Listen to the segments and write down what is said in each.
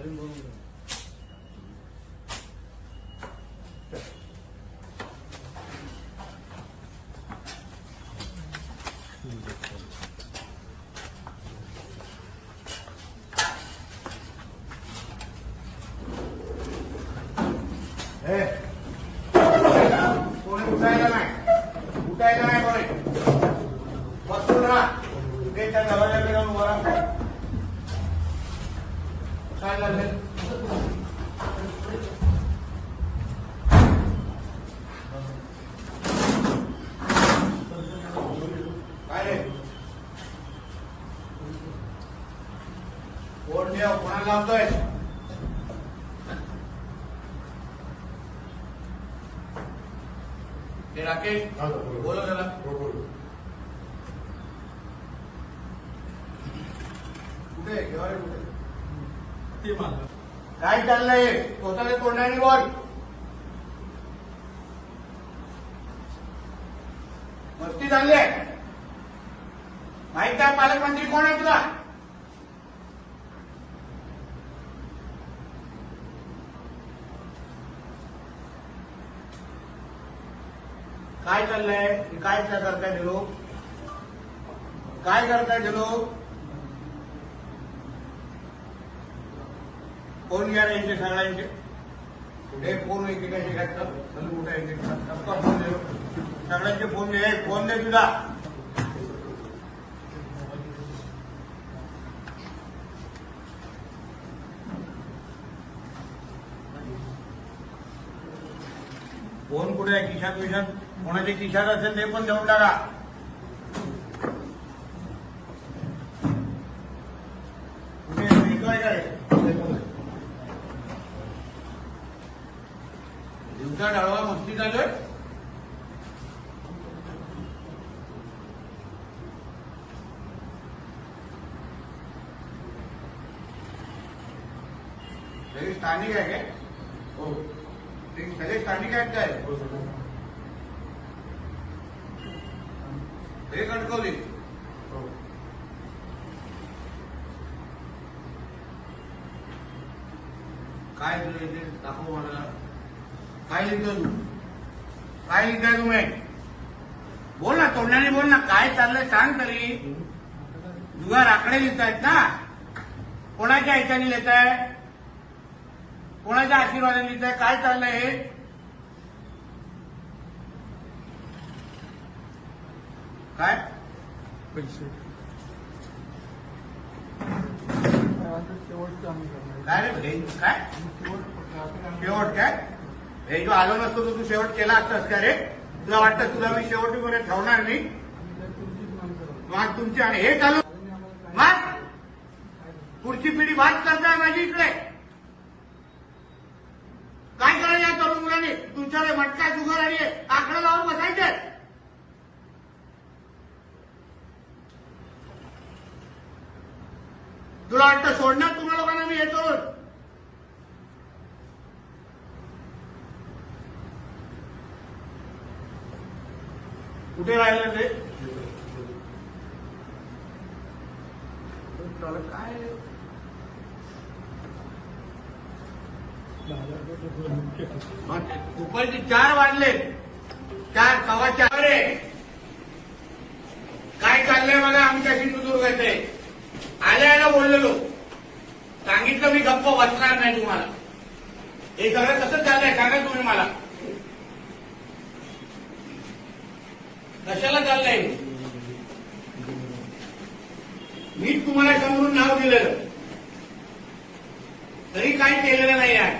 कोणी ते त्या दरवाजाकडे जाऊन उभा राहा काय झालं काय रे कोण देव कोणाला लावतोय ते राकेश बोलो त्याला कुठे? काय चाललंय स्वतःला तोंडाने बोल. मस्ती चालली आहे. माहीत आहे पालकमंत्री कोण आहे तुला? काय चाललंय? काय काय करताय ते लोक काय करताय ते लोक फोन घ्या रे यांचे सगळ्यांचे कुठे फोन एकेकाचे घातलं चल कुठे एकेका फोन दे सगळ्यांचे फोन दे फोन दे तुझा फोन कुठे आहे खिशात विशात कोणाचे खिशात असेल ते पण देऊन टाका स्थानिक आहे. काय हो. ते सगळे स्थानिक आहेत काय? हे कणकवली. काय तुला इथे दाखव मला. काय लिहितो तू? काय लिहिताय तुम्ही? बोल ना तोंडाने बोल ना. काय चाललंय सांग तरी. जुगार आकडे लिहित आहेत ना. कोणाच्या ह्याच्याने लिहित आहे कोणाच्या आशीर्वादाने लिहित आहे काय चाललंय हे? काय? पैसे. काय रे? काय? शेवट काय? हे जो आलो नसतो तर तू शेवट केला असतास का रे? तुला वाटतं तुला मी शेवटीपर्यंत ठेवणार नाही? मग तुमची आणि हे चालू मग? पुढची पिढी बात करताय माझी इकडे काय करायचं या तरुण तुमच्याकडे मटका जुगार आणि आकडे लावून बसायचे. तुला वाटतं सोडणार तुम्हा लोकांना मी येतो कुठे राहिले ते? काय? दुपारचे चार वाजले. चार सव्वा चार. काय चाललंय मला आमच्या सिंधुदुर्गाचे आल्या आल्या बोललेलो. सांगितलं मी गप्प वाचणार नाही तुम्हाला. हे सगळं कसं चाललंय सांगा तुम्ही मला. कशाला चाललंय मी तुम्हाला समोरून नाव दिलेलं. तरी काही केलेलं नाही आहे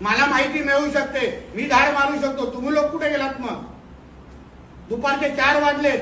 मला माहिती मिळू शकते. मी धाड मारू शकतो. तुम्ही लोक कुठे गेलात मग? दुपारचे चार वाजलेत.